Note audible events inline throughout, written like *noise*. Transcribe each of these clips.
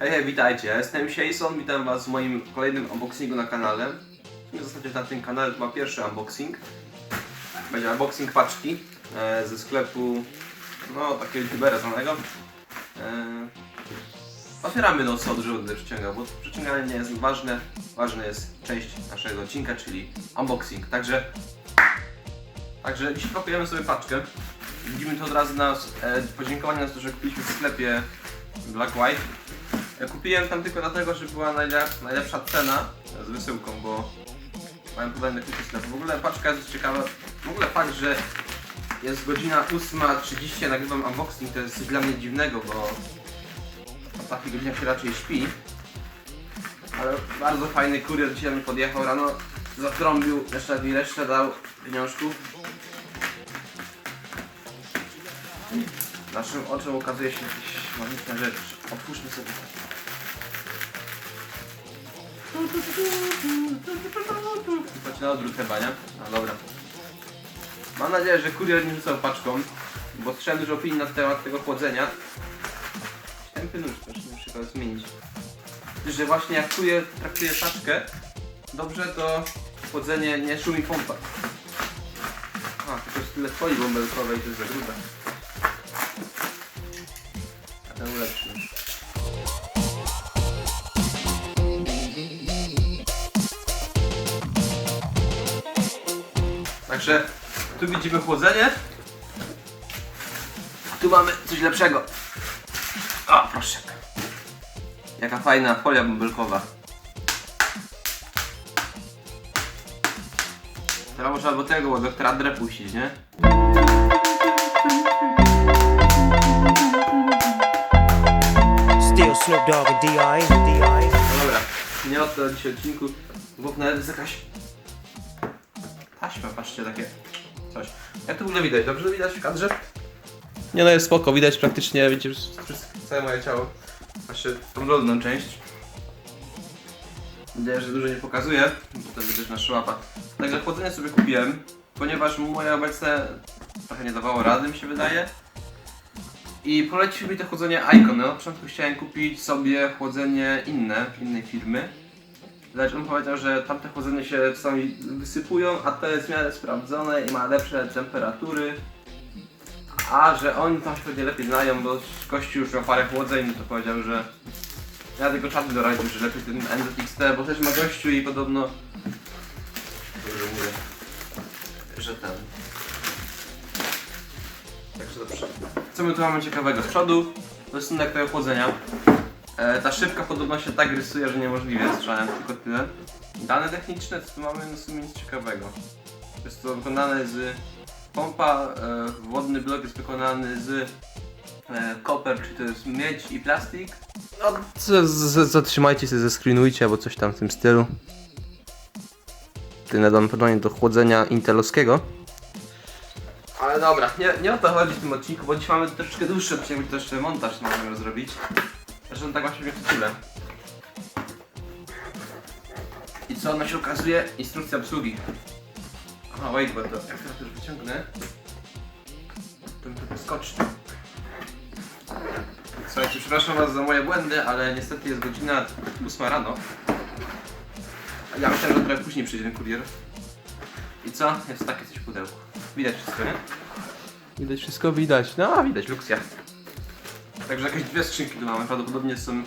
Hej, hej, witajcie, jestem Jason, witam was w moim kolejnym unboxingu na kanale. W zasadzie na tym kanale to ma pierwszy unboxing. Będzie unboxing paczki e, ze sklepu, no takiego youtubera znanego. E, otwieramy no co dużo będę przyciągał, bo przyciąganie nie jest ważne. Ważna jest część naszego odcinka, czyli unboxing. Także, także dzisiaj pakujemy sobie paczkę. Widzimy to od razu na e, podziękowanie za to, że kupiliśmy w sklepie Black White. Ja kupiłem tam tylko dlatego, że była najlep najlepsza cena z wysyłką, bo mają podane na sklepów. W ogóle paczka jest ciekawa. W ogóle fakt, że jest godzina 8.30, a nagrywam unboxing, to jest coś dla mnie dziwnego, bo o takich godzinach się raczej śpi. Ale bardzo fajny kurier dzisiaj mi podjechał rano, zatrąbił, jeszcze mi resztę dał pieniążków. Naszym oczom ukazuje się jakieś magiczne rzeczy. Otwórzmy sobie. Chodź na odwrót chyba, nie? No dobra. Mam nadzieję, że kurier nie rzucał paczką, bo słyszałem dużo opinii na temat tego chłodzenia. Tępy nóż też na przykład zmienić. Że właśnie jak kurier traktuje paczkę dobrze, to chłodzenie nie szumi pompa. A, tylko jest tyle folii bąbelkowej, to jest za grube. Lepszy. Także tu widzimy chłodzenie. Tu mamy coś lepszego. O, proszę. Jaka fajna folia bąbelkowa. Teraz można do tego, do doktora Dre puścić, nie? Dogg and D.I. D.I. No dobra, nie o to dzisiaj odcinku, bo nawet jest jakaś taśma, patrzcie, takie coś. Jak to w ogóle widać? Dobrze widać w kadrze? Nie no, jest spoko, widać praktycznie, widzicie, wszystko, całe moje ciało. Patrzcie, tą dolną część. Nadzieję, że dużo nie pokazuje, bo to będzie też nasza łapa. Także chłodzenie sobie kupiłem, ponieważ moje obecne trochę nie dawało rady, mi się wydaje. I polecił mi to chłodzenie Icon. Na początku chciałem kupić sobie chłodzenie inne, innej firmy. Lecz on powiedział, że tamte chłodzenie się czasami wysypują, a to jest w miarę sprawdzone i ma lepsze temperatury. A że oni tam się pewnie lepiej znają, bo gościu już miał parę chłodzeń, no to powiedział, że ja tylko czatu doradził, że lepiej ten NZXT, bo też ma gościu i podobno... Dobrze mówię, że ten... Także dobrze. Co my tu mamy ciekawego? Z przodu rysunek tego chłodzenia. E, ta szybka podobno się tak rysuje, że niemożliwie. Słyszałem tylko tyle. Dane techniczne, co tu mamy? No w sumie nic ciekawego. Jest to wykonane z pompa, e, wodny blok jest wykonany z e, koper, czyli to jest miedź i plastik. No, z, z, zatrzymajcie się, zescreenujcie albo coś tam w tym stylu. Ty nadam podanie do chłodzenia intelowskiego. Dobra, nie, nie o to chodzi w tym odcinku, bo dziś mamy troszeczkę dłuższy odcinek, bo to jeszcze montaż możemy zrobić. Zresztą tak właśnie w tytule. I co ona się okazuje? Instrukcja obsługi. Aha, wait, bo to jak teraz już wyciągnę, to mi to wyskoczy. Słuchajcie, przepraszam was za moje błędy, ale niestety jest godzina 8 rano. Ja myślałem, że trochę później przyjdzie ten kurier. I co? Jest takie coś w pudełku. Widać wszystko, nie? Widać wszystko, widać. No, widać, luksja. Także jakieś dwie skrzynki tu mamy. Prawdopodobnie są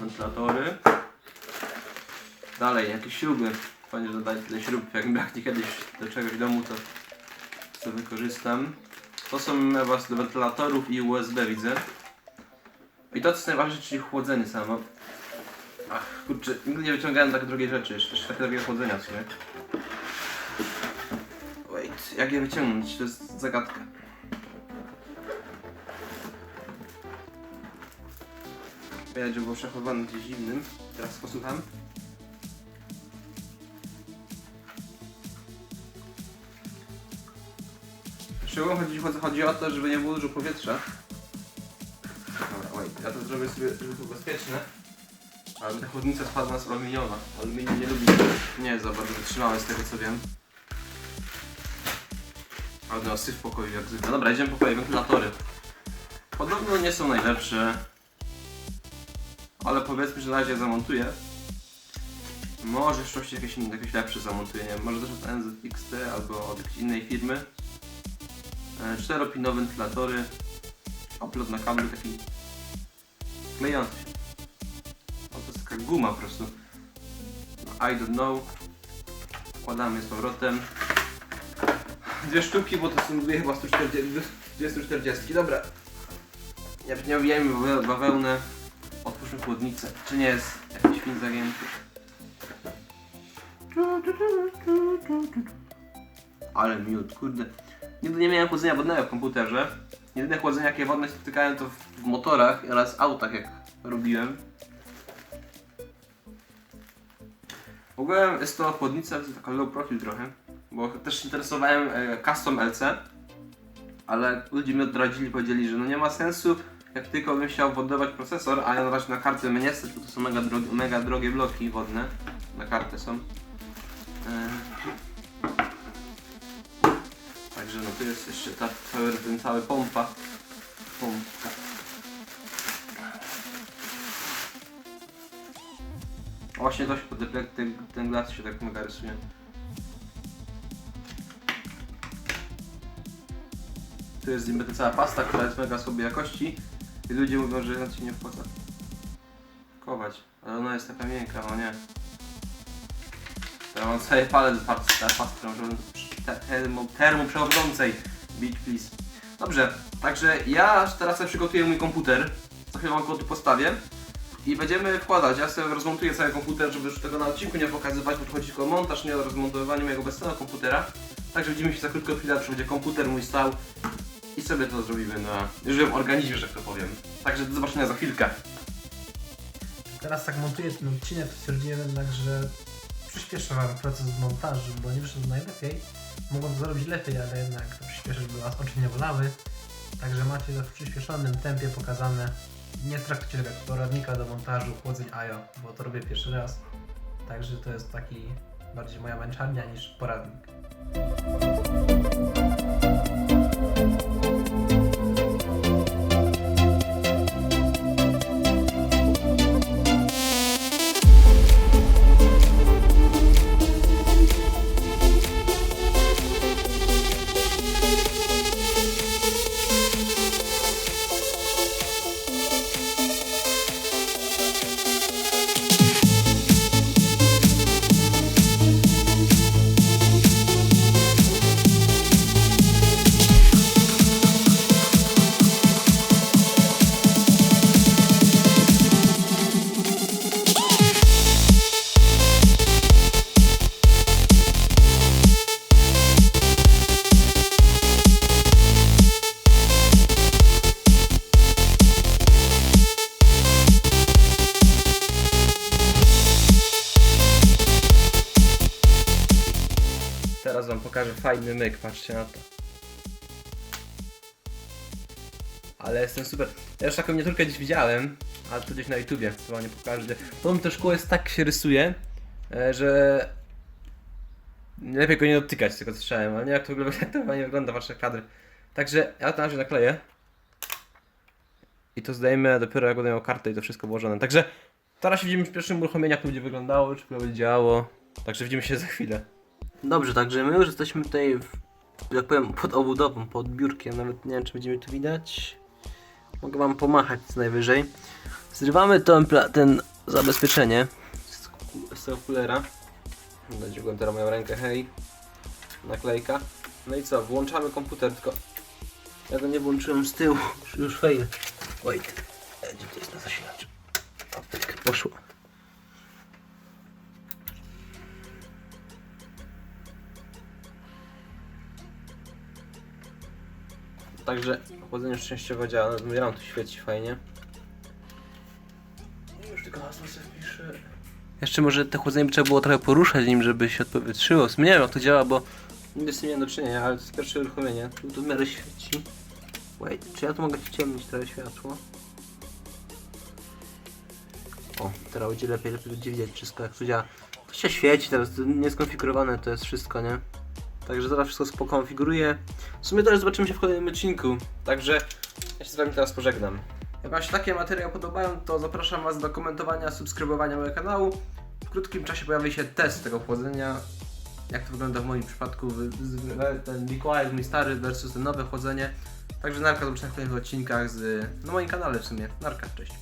wentylatory. Dalej, jakieś śruby. Fajnie, że dodać tyle śrub. Jak braknie kiedyś do czegoś w domu, to co wykorzystam. To są chyba do wentylatorów i USB widzę. I to co jest najważniejsze, czyli chłodzenie samo. Ach, kurczę, nigdy nie wyciągałem tak drogiej rzeczy, jeszcze jeszcze tak drogiego chłodzenia w sumie. Jak je wyciągnąć? To jest zagadka. Widać, że było przechowywane gdzieś zimnym. Teraz posłucham. Szczególnie chodzi, chodzi o to, żeby nie było dużo powietrza. Dobra, wait, ja to zrobię sobie, żeby to bezpieczne. Ale ta chłodnica spadła z aluminiowa. Aluminium nie lubi, nie za bardzo wytrzymałe z tego co wiem. Ale syf w pokoju jak zwykle. Dobra, idziemy po kolei, wentylatory. Podobno nie są najlepsze. ale powiedzmy, że na razie zamontuję. Może w przyszłości jakieś, jakieś lepsze zamontuję, nie może też od NZXT albo od jakiejś innej firmy. E, Czteropinowe wentylatory, oplot na kablu taki klejący się. O, to jest taka guma po prostu. I don't know. Wkładamy z powrotem. Dwie sztuki, bo to są dwie chyba 140, 240. Dobra. Nie, nie obijajmy bawe- bawełnę. Otwórzmy chłodnicę. Czy nie jest jakiś film zagięty? Ale miód, kurde. Nigdy nie miałem chłodzenia wodnego w komputerze. Jedyne chłodzenie jakie wodne spotykałem to w, motorach oraz autach jak robiłem. W ogóle jest to chłodnica, to taka low profile trochę, bo też interesowałem e, custom LC, ale ludzie mi odradzili, powiedzieli, że no nie ma sensu, jak tylko bym chciał wodować procesor, a ja na razie na kartę mnie nie stać, bo to są mega, mega drogie bloki wodne, na kartę są. E, Także no tu jest jeszcze ta, cały, ten cały pompa. Pompka. Właśnie to się pod ten, ten glas się tak mega rysuje. Tu jest niby ta cała pasta, która jest mega słabej jakości i ludzie mówią, że na się nie opłaca kować, ale ona jest taka miękka, no nie. Ja mam cały palec z pasty, pasty, użyłem te- termo, termoprzewodzącej. Beach please. Dobrze, także ja teraz sobie przygotuję mój komputer. Za chwilę go tu postawię. I będziemy wkładać. Ja sobie rozmontuję cały komputer, żeby już tego na odcinku nie pokazywać, bo tu chodzi tylko o montaż, nie o rozmontowywanie mojego obecnego komputera. Także widzimy się za krótką chwilę, będzie komputer mój stał. I sobie to zrobimy na żywym organizmie, że tak to powiem. Także do zobaczenia za chwilkę. Teraz tak montuję ten odcinek, stwierdziłem jednak, że przyspieszę wam proces montażu, bo nie wyszedł najlepiej. Mogłem to zrobić lepiej, ale jednak to przyspieszyć, by was oczy nie bolały. Także macie to w przyspieszonym tempie pokazane. Nie traktujcie tego jak poradnika do montażu chłodzeń IO, bo to robię pierwszy raz. Także to jest taki bardziej moja męczarnia niż poradnik. Pokażę fajny myk, patrzcie na to. Ale jestem super. Ja już taką miniaturkę gdzieś widziałem, ale to gdzieś na YouTubie, wam nie pokażę. Podobno to szkło jest tak się rysuje, e, że lepiej go nie dotykać, tylko słyszałem, ale nie jak to wygląda, jak *laughs* to chyba nie wygląda wasze kadry. Także ja to na razie nakleję. I to zdejmę dopiero jak będę miał kartę i to wszystko włożone. Także teraz się widzimy w pierwszym uruchomieniu, jak to będzie wyglądało, czy to będzie działało. Także widzimy się za chwilę. Dobrze, także my już jesteśmy tutaj, w, jak powiem, pod obudową, pod biurkiem, nawet nie wiem czy będziemy tu widać. Mogę wam pomachać co najwyżej. Zrywamy ten, ten zabezpieczenie z, z tego kulera. Teraz moją rękę, hej. Naklejka. No i co, włączamy komputer, tylko ja go nie włączyłem z tyłu, już, już fail. Wait, E, gdzie to jest na zasilacz? Poszło. Także chłodzenie szczęściowo działa, no nam tu świeci fajnie. Już tylko hasło sobie wpiszę. Jeszcze może te chłodzenie by trzeba było trochę poruszać nim, żeby się odpowietrzyło. Nie wiem jak to działa, bo nigdy z tym nie miałem do czynienia, ale to jest pierwsze uruchomienie. Tu to w miarę świeci. Wait, czy ja tu mogę ściemnić trochę światło? O, teraz będzie lepiej, lepiej będzie widać wszystko jak to działa. To się świeci teraz, to nieskonfigurowane to jest wszystko, nie? Także zaraz wszystko pokonfiguruję. W sumie też zobaczymy się w kolejnym odcinku. Także ja się z wami teraz pożegnam. Jak Wam się takie materiały podobają, to zapraszam Was do komentowania, subskrybowania mojego kanału. W krótkim czasie pojawi się test tego chłodzenia. Jak to wygląda w moim przypadku, ten Mikołaj, mój stary versus ten nowe chłodzenie. Także narka zobaczymy w kolejnych odcinkach z, na moim kanale w sumie. Narka, cześć.